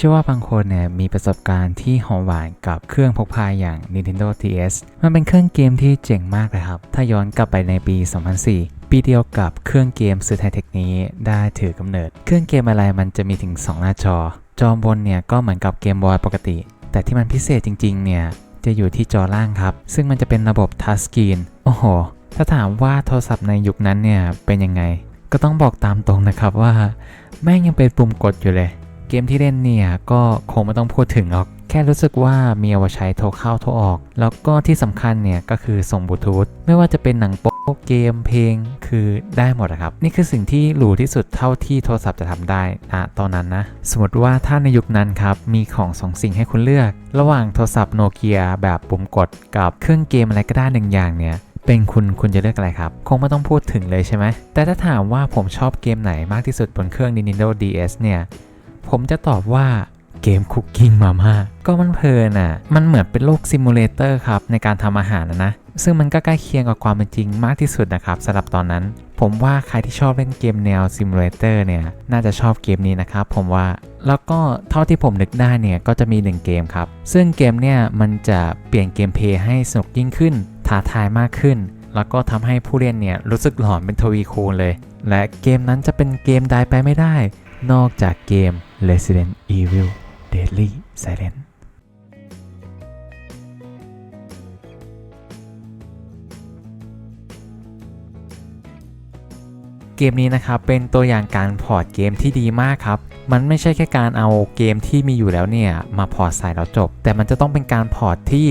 เชื่อว่าบางคนเนี่ยมีประสบการณ์ที่หอมหวานกับเครื่องพกพาอย่าง Nintendo DS มันเป็นเครื่องเกมที่เจ๋งมากเลยครับ ถ้าย้อนกลับไปในปี 2004ปีเดียวกับเครื่องเกมสื่อไทเทคนี้ได้ถือกำเนิด เครื่องเกมอะไรมันจะมีถึง 2 หน้าจอ จอบนเนี่ยก็เหมือนกับเกมบอยปกติ แต่ที่มันพิเศษจริง ๆ เนี่ย จะอยู่ที่จอล่างครับ ซึ่งมันจะเป็นระบบทัชสกรีน โอ้โห ถ้าถามว่าโทรศัพท์ในยุคนั้นเนี่ยเป็นยังไง ก็ต้องบอกตามตรงนะครับว่า แม่งยังเป็นปุ่มกดอยู่เลย เกมที่เล่นเนี่ย ก็คงไม่ต้องพูดถึงหรอก แค่รู้สึกว่ามีเอาไว้ใช้โทรเข้าโทรออก แล้วก็ที่สำคัญเนี่ยก็คือส่งบลูทูธไม่ว่าจะเป็นหนังโป๊เกมเพลงคือได้หมดอะครับ นี่คือสิ่งที่หรูที่สุดเท่าที่โทรศัพท์จะทำได้นะตอนนั้นนะ สมมติว่าถ้าในยุคนั้นครับ มีของสองสิ่งให้คุณเลือก ระหว่างโทรศัพท์โนเกียแบบปุ่มกดกับเครื่องเกมอะไรก็ได้หนึ่งอย่างเนี่ยเป็นคุณคุณจะเลือกอะไรครับ คงไม่ต้องพูดถึงเลยใช่ไหมแต่ถ้าถามว่าผมชอบเกมไหนมากที่สุดบนเครื่อง Nintendo DS เนี่ย ผมจะตอบว่าเกมคุกกิ้งมาม่าก็มันเพลินอะ มันเหมือนเป็นโลกซิมูเลเตอร์ครับ ในการทำอาหารนะนะ ซึ่งมันก็ใกล้เคียงกับความเป็นจริงมากที่สุดนะครับสำหรับตอนนั้น ผมว่าใครที่ชอบเล่นเกมแนวซิมูเลเตอร์เนี่ย น่าจะชอบเกมนี้นะครับผมว่า แล้วก็เท่าที่ผมนึกได้เนี่ย ก็จะมีหนึ่งเกมครับ ซึ่งเกมเนี่ยมันจะเปลี่ยนเกมเพย์ให้สนุกยิ่งขึ้น ท้าทายมากขึ้น แล้วก็ทำให้ผู้เล่นเนี่ยรู้สึกหลอนเป็นทวีคูณเลย และเกมนั้นจะเป็นเกมใดไปไม่ได้ นอกจากเกม Resident Evil Deadly Silence เกมนี้นะครับเป็นตัวอย่างการพอร์ตเกมที่ดีมากครับ มันไม่ใช่แค่การเอาเกมที่มีอยู่แล้วเนี่ยมาพอร์ตใส่แล้วจบ แต่มันจะต้องเป็นการพอร์ตที่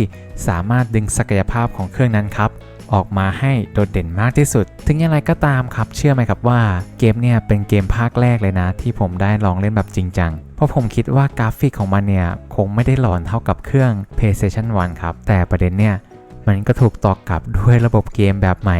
สามารถดึงศักยภาพของเครื่องนั้นครับ ออกมาให้โดดเด่นมากที่สุด ถึงอย่างไรก็ตามครับ เชื่อไหมครับว่าเกมเนี่ยเป็นเกมภาคแรกเลยนะ ที่ผมได้ลองเล่นแบบจริงจังเพราะผมคิดว่ากราฟิกของมันเนี่ยคงไม่ได้หลอนเท่ากับเครื่อง PlayStation 1 ครับ แต่ประเด็นเนี่ย มันก็ถูกตอกกลับด้วยระบบเกมแบบใหม่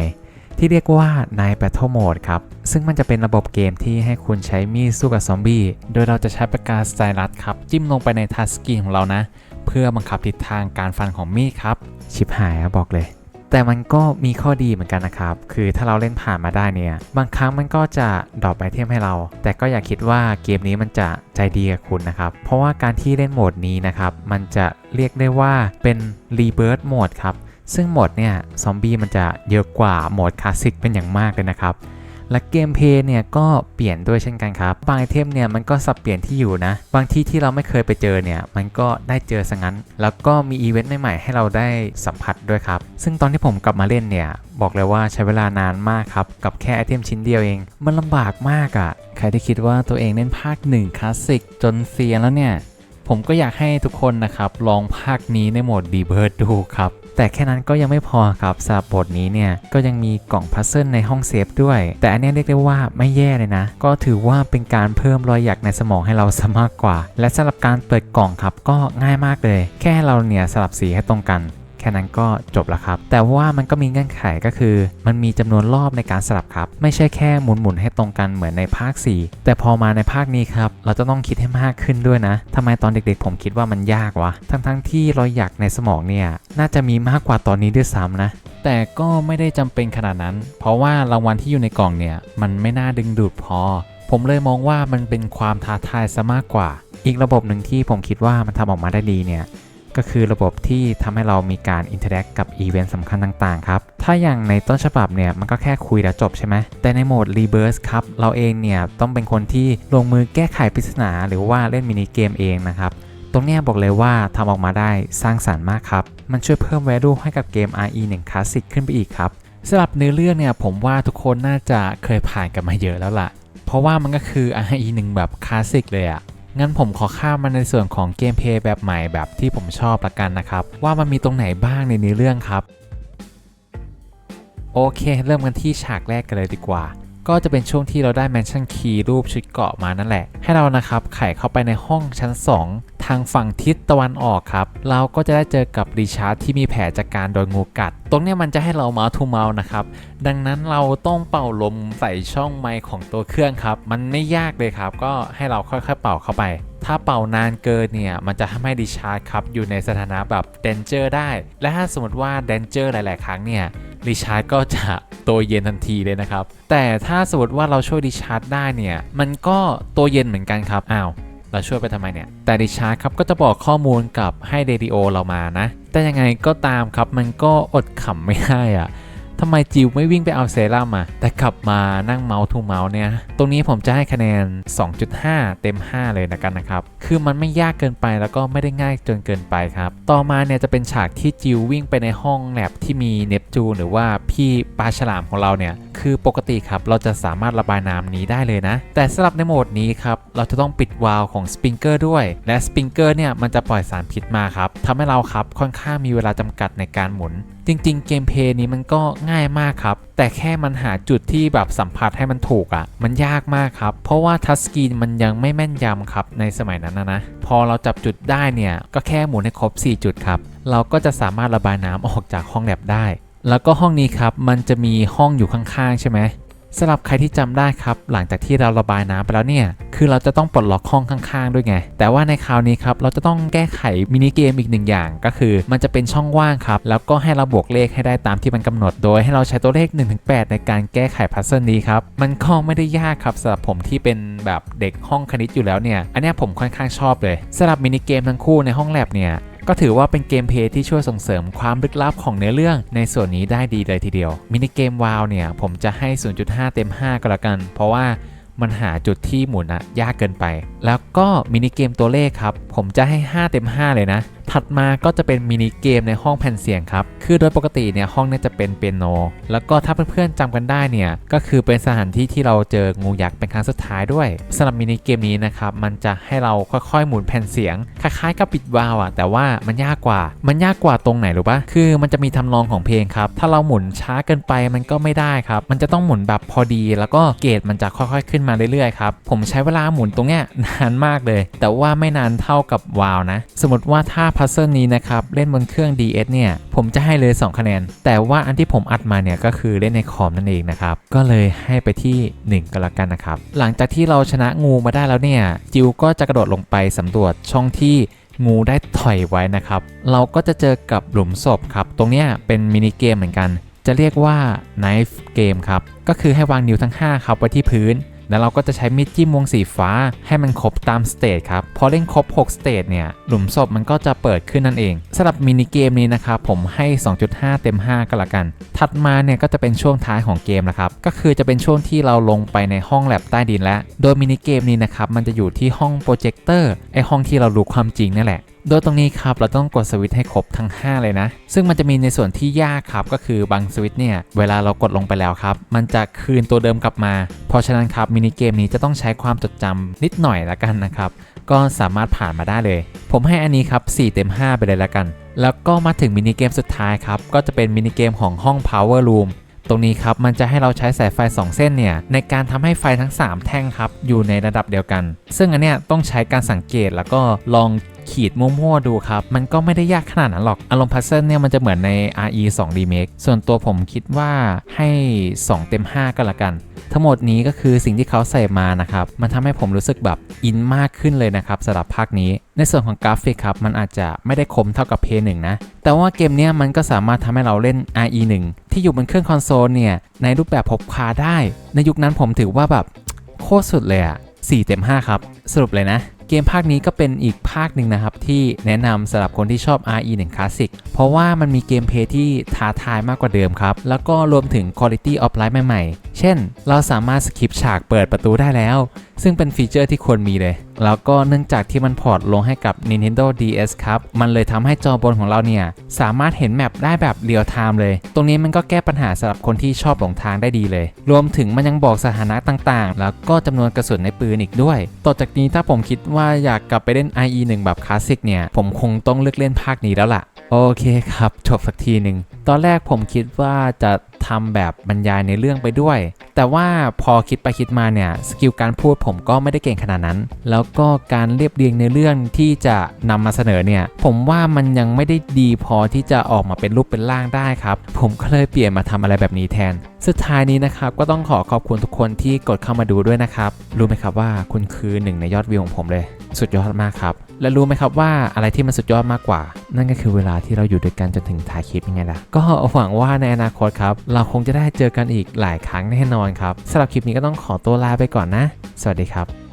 ที่เรียกว่า Night Battle Mode ครับ ซึ่งมันจะเป็นระบบเกมที่ให้คุณใช้มีดสู้กับซอมบี้ โดยเราจะใช้ปากกาสไตลัสครับ จิ้มลงไปในทัชสกรีนของเรานะ เพื่อบังคับทิศทางการฟันของมีดครับ ชิบหายบอกเลย แต่มันก็มีข้อดีเหมือนกันนะครับ คือถ้าเราเล่นผ่านมาได้เนี่ย บางครั้งมันก็จะดรอปไอเทมให้เรา แต่ก็อย่าคิดว่าเกมนี้มันจะใจดีกับคุณนะครับ เพราะว่าการที่เล่นโหมดนี้นะครับ มันจะเรียกได้ว่าเป็นรีเบิร์ตโหมดครับ ซึ่งโหมดเนี่ยซอมบี้มันจะเยอะกว่าโหมดคลาสสิกเป็นอย่างมากเลยนะครับ และเกมเพย์เนี่ยก็เปลี่ยนด้วยเช่นกันครับ บางไอเทมเนี่ยมันก็สับเปลี่ยนที่อยู่นะ บางที่ที่เราไม่เคยไปเจอเนี่ยมันก็ได้เจอซะงั้น แล้วก็มีอีเวนต์ใหม่ๆให้เราได้สัมผัสด้วยครับ ซึ่งตอนที่ผมกลับมาเล่นเนี่ยบอกเลยว่าใช้เวลานานมากครับ กับแค่ไอเทมชิ้นเดียวเอง มันลำบากมากอะ่ะ ใครที่คิดว่าตัวเองเล่นภาค1คลาสสิกจนเซียนแล้วเนี่ยผมก็อยากให้ทุกคนนะครับ ลองภาคนี้ในโหมดดีเบิร์ดดูครับ แต่แค่นั้นก็ยังไม่พอครับสำหรับบทนี้เนี่ยก็ยังมีกล่องพัซเซิลในห้องเซฟด้วย แต่อันนี้เรียกได้ว่าไม่แย่เลยนะ ก็ถือว่าเป็นการเพิ่มรอยหยักในสมองให้เราซะมากกว่า และสำหรับการเปิดกล่องครับก็ง่ายมากเลย แค่เราเนี่ยสลับสีให้ตรงกัน แค่นั้นก็จบแล้วครับ แต่ว่ามันก็มีเงื่อนไขก็คือ มันมีจำนวนรอบในการสลับครับ ไม่ใช่แค่หมุนๆให้ตรงกันเหมือนในภาค 4 แต่พอมาในภาคนี้ครับ เราจะต้องคิดให้มากขึ้นด้วยนะทำไมตอนเด็กๆ ผมคิดว่ามันยากวะ ทั้งๆที่รอยหยักในสมองเนี่ย น่าจะมีมากกว่าตอนนี้ด้วยซ้ำนะ แต่ก็ไม่ได้จำเป็นขนาดนั้น เพราะว่ารางวัลที่อยู่ในกล่องเนี่ย มันไม่น่าดึงดูดพอ ผมเลยมองว่ามันเป็นความท้าทายซะมากกว่า อีกระบบหนึ่งที่ผมคิดว่ามันทำออกมาได้ดีเนี่ย ก็คือระบบที่ทำให้เรามีการอินเทอร์แอคกับอีเวนต์สำคัญต่างๆครับ ถ้าอย่างในต้นฉบับเนี่ยมันก็แค่คุยแล้วจบใช่ไหม แต่ในโหมด Reverse ครับ เราเองเนี่ยต้องเป็นคนที่ลงมือแก้ไขปริศนา หรือว่าเล่นมินิเกมเองนะครับ ตรงนี้บอกเลยว่าทำออกมาได้สร้างสารรค์มากครับ มันช่วยเพิ่ม value ให้กับเกม RE 1 Classic ขึ้นไปอีกครับสำหรับเนื้อเรื่องเนี่ยผมว่าทุกคนน่าจะเคยผ่านกันมาเยอะแล้วล่ะ เพราะว่ามันก็คือ RE 1 แบบคลาสสิกเลยอะ งั้นผมขอข้ามมาในส่วนของเกมเพลย์แบบใหม่แบบที่ผมชอบละกันนะครับ ว่ามันมีตรงไหนบ้างในเนื้อเรื่องครับ โอเค เริ่มกันที่ฉากแรกกันเลยดีกว่า ก็จะเป็นช่วงที่เราได้แมนชั่นคีย์รูปชุดเกาะมานั่นแหละ ให้เรานะครับไขเข้าไปในห้องชั้น 2 ทางฝั่งทิศตะวันออกครับ เราก็จะได้เจอกับริชาร์ดที่มีแผลจากการโดนงูกัด ตรงนี้มันจะให้เราเมาส์ทูเมาส์นะครับ ดังนั้นเราต้องเป่าลมใส่ช่องไมค์ของตัวเครื่องครับ มันไม่ยากเลยครับ ก็ให้เราค่อยๆเป่าเข้าไป ถ้าเป่านานเกินเนี่ย มันจะทำให้ดิชาร์ดครับ อยู่ในสถานะแบบเดนเจอร์ได้ และถ้าสมมติว่าเดนเจอร์หลาย ๆ ครั้งเนี่ยดิชาร์ดก็จะตัวเย็นทันทีเลยนะครับ แต่ถ้าสมมติว่าเราช่วยดิชาร์ดได้เนี่ย มันก็ตัวเย็นเหมือนกันครับ อ้าว เราช่วยไปทำไมเนี่ย แต่ดิชาร์ดครับก็จะบอกข้อมูลกับให้เดดิโอเรามานะ แต่ยังไงก็ตามครับมันก็อดขำไม่ได้อะ ทำไมจิวไม่วิ่งไปเอาเซรั่มอะแต่กลับมานั่งเมาส์ทูเมาส์เนี่ย ตรงนี้ผมจะให้คะแนน 2.5 เต็ม 5 เลยนะกันนะครับ คือมันไม่ยากเกินไปแล้วก็ไม่ได้ง่ายจนเกินไปครับ ต่อมาเนี่ยจะเป็นฉากที่จิววิ่งไปในห้องแลบที่มีเนปจูนหรือว่าพี่ปลาฉลามของเราเนี่ย คือปกติครับเราจะสามารถระบายน้ำนี้ได้เลยนะ แต่สำหรับในโหมดนี้ครับ เราจะต้องปิดวาล์วของสปริงเกอร์ด้วย และสปริงเกอร์เนี่ยมันจะปล่อยสารพิษมาครับทำให้เราครับค่อนข้างมีเวลาจำกัดในการหมุน จริง ๆ เกมเพย์นี้มันก็ง่ายมากครับ แต่แค่มันหาจุดที่แบบสัมผัสให้มันถูกอะ่ะ มันยากมากครับ เพราะว่าทัชสกรีนมันยังไม่แม่นยำครับในสมัยนั้นนะนะพอเราจับจุดได้เนี่ย ก็แค่หมุนให้ครบ 4 จุดครับ เราก็จะสามารถระบายน้ำออกจากห้องแลบได้ แล้วก็ห้องนี้ครับมันจะมีห้องอยู่ข้างๆใช่ไหม สำหรับใครที่จำได้ครับ หลังจากที่เราระบายน้ำไปแล้วเนี่ย คือเราจะต้องปลดล็อกห้องข้างๆ ด้วยไง แต่ว่าในคราวนี้ครับ เราจะต้องแก้ไขมินิเกมอีกหนึ่งอย่าง ก็คือมันจะเป็นช่องว่างครับ แล้วก็ให้เราบวกเลขให้ได้ตามที่มันกำหนด โดยให้เราใช้ตัวเลข 1-8 ในการแก้ไขพัซเซิลนี้ครับ มันก็ไม่ได้ยากครับสำหรับผมที่เป็นแบบเด็กห้องคณิตอยู่แล้วเนี่ย อันนี้ผมค่อนข้างชอบเลยสำหรับมินิเกมทั้งคู่ในห้องแลบเนี่ย ก็ถือว่าเป็นเกมเพย์ที่ช่วยส่งเสริมความลึกลับของเนื้อเรื่องในส่วนนี้ได้ดีเลยทีเดียว มินิเกมวาวเนี่ยผมจะให้ 0.5 เต็ม 5 ก็แล้วกัน เพราะว่ามันหาจุดที่หมุนอะยากเกินไป แล้วก็มินิเกมตัวเลขครับ ผมจะให้ 5 เต็ม 5 เลยนะ ถัดมาก็จะเป็นมินิเกมในห้องแผ่นเสียงครับ คือโดยปกติเนี่ยห้องเนี่ยจะเป็นเปียโน แล้วก็ถ้าเพื่อนๆจำกันได้เนี่ยก็คือเป็นสถานที่ที่เราเจองูยักษ์เป็นครั้งสุดท้ายด้วยสำหรับมินิเกมนี้นะครับมันจะให้เราค่อยๆหมุนแผ่นเสียง คล้ายๆกับปิดวาล์วอะแต่ว่ามันยากกว่า มันยากกว่าตรงไหนรู้ปะคือมันจะมีทำนองของเพลงครับ ถ้าเราหมุนช้าเกินไปมันก็ไม่ได้ครับ มันจะต้องหมุนแบบพอดี แล้วก็เกรดมันจะค่อยๆขึ้นมาเรื่อยๆครับ ผมใช้เวลาหมุนตรงเนี้ยนานมากเลย แต่ว่าไม่นานเท่ากับวาวนะ สมมติว่าถ้าพัซเซิลนี้นะครับ เล่นบนเครื่อง DS เนี่ย ผมจะให้เลย 2 คะแนน แต่ว่าอันที่ผมอัดมาเนี่ย ก็คือเล่นในคอมนั่นเองนะครับ ก็เลยให้ไปที่ 1 ก็แล้วกันนะครับ หลังจากที่เราชนะงูมาได้แล้วเนี่ย จิวก็จะกระโดดลงไปสำรวจช่องที่งูได้ถอยไว้นะครับ เราก็จะเจอกับหลุมศพครับ ตรงเนี้ยเป็นมินิเกมเหมือนกัน จะเรียกว่า knife game ครับ ก็คือให้วางนิ้วทั้ง 5 ครับไว้ที่พื้น แล้วเราก็จะใช้มีดจิ้มวงสีฟ้าให้มันครบตามสเตจครับ พอเล่นครบ 6 สเตจเนี่ย หลุมศพมันก็จะเปิดขึ้นนั่นเองสำหรับมินิเกมนี้นะครับผมให้ 2.5 เต็ม 5 ก็แล้วกัน ถัดมาเนี่ยก็จะเป็นช่วงท้ายของเกมแล้วครับ ก็คือจะเป็นช่วงที่เราลงไปในห้องแลบใต้ดินแล้ว โดยมินิเกมนี้นะครับมันจะอยู่ที่ห้องโปรเจคเตอร์ไอห้องที่เรารู้ความจริงนั่นแหละโดยตรงนี้ครับเราต้องกดสวิตช์ให้ครบทั้ง 5 เลยนะ ซึ่งมันจะมีในส่วนที่ยากครับก็คือบางสวิตช์เนี่ยเวลาเรากดลงไปแล้วครับ มันจะคืนตัวเดิมกลับมา เพราะฉะนั้นครับมินิเกมนี้จะต้องใช้ความจดจำนิดหน่อยละกันนะครับ ก็สามารถผ่านมาได้เลย ผมให้อันนี้ครับ4เต็ม5 ไปเลยละกัน แล้วก็มาถึงมินิเกมสุดท้ายครับก็จะเป็นมินิเกมของห้อง Power Room ตรงนี้ครับมันจะให้เราใช้สายไฟ 2 เส้นเนี่ยในการทำให้ไฟทั้ง 3 แท่งครับอยู่ในระดับเดียวกัน ซึ่งอันเนี้ยต้องใช้การสังเกตแล้วก็ลอง ขีดมั่วๆดูครับ มันก็ไม่ได้ยากขนาดนั้นหรอก อารมณ์พัซเซิลเนี่ยมันจะเหมือนใน RE 2 Remake ส่วนตัวผมคิดว่าให้ 2 เต็ม 5 ก็แล้วกัน ทั้งหมดนี้ก็คือสิ่งที่เขาใส่มานะครับ มันทำให้ผมรู้สึกแบบอินมากขึ้นเลยนะครับสำหรับภาคนี้ ในส่วนของกราฟิกครับ มันอาจจะไม่ได้คมเท่ากับ p 1นะ แต่ว่าเกมเนี้ยมันก็สามารถทำให้เราเล่น RE 1ที่อยู่บนเครื่องคอนโซลเนี่ยในรูปแบบพกพาได้ ในยุคนั้นผมถือว่าแบบโคตรสุดเลยอะ4เต็ม 5 ครับ สรุปเลยนะ เกมภาคนี้ก็เป็นอีกภาคหนึ่งนะครับ ที่แนะนำสำหรับคนที่ชอบ RE 1 Classic เพราะว่ามันมีเกมเพย์ที่ท้าทายมากกว่าเดิมครับ แล้วก็รวมถึง Quality of Life ใหม่ๆ เช่น เราสามารถสคิปฉากเปิดประตูได้แล้ว ซึ่งเป็นฟีเจอร์ที่ควรมีเลย แล้วก็เนื่องจากที่มันพอร์ตลงให้กับ Nintendo DS ครับ มันเลยทำให้จอบนของเราเนี่ย สามารถเห็นแมปได้แบบเรียลไทม์เลย ตรงนี้มันก็แก้ปัญหาสำหรับคนที่ชอบหลงทางได้ดีเลย รวมถึงมันยังบอกสถานะต่างๆ แล้วก็จำนวนกระสุนในปืนอีกด้วย ต่อจากนี้ถ้าผมคิดว่าอยากกลับไปเล่น IE 1 แบบคลาสสิกเนี่ย ผมคงต้องเลือกเล่นภาคนี้แล้วล่ะ โอเคครับจบสักทีหนึ่ง ตอนแรกผมคิดว่าจะทำแบบบรรยายในเรื่องไปด้วย แต่ว่าพอคิดไปคิดมาเนี่ยสกิลการพูดผมก็ไม่ได้เก่งขนาดนั้น แล้วก็การเรียบเรียงในเรื่องที่จะนำมาเสนอเนี่ยผมว่ามันยังไม่ได้ดีพอที่จะออกมาเป็นรูปเป็นร่างได้ครับ ผมก็เลยเปลี่ยนมาทำอะไรแบบนี้แทนสุดท้ายนี้นะครับก็ต้องขอขอบคุณทุกคนที่กดเข้ามาดูด้วยนะครับ รู้ไหมครับว่าคุณคือหนึ่งในยอดวิวของผมเลย สุดยอดมากครับ และรู้ไหมครับว่าอะไรที่มันสุดยอดมากกว่า นั่นก็คือเวลาที่เราอยู่ด้วยกันจนถึงถ่ายคลิปยังไงล่ะ ก็หวังว่าในอนาคตครับ เราคงจะได้เจอกันอีกหลายครั้งแน่นอนครับสำหรับคลิปนี้ก็ต้องขอตัวลาไปก่อนนะ สวัสดีครับ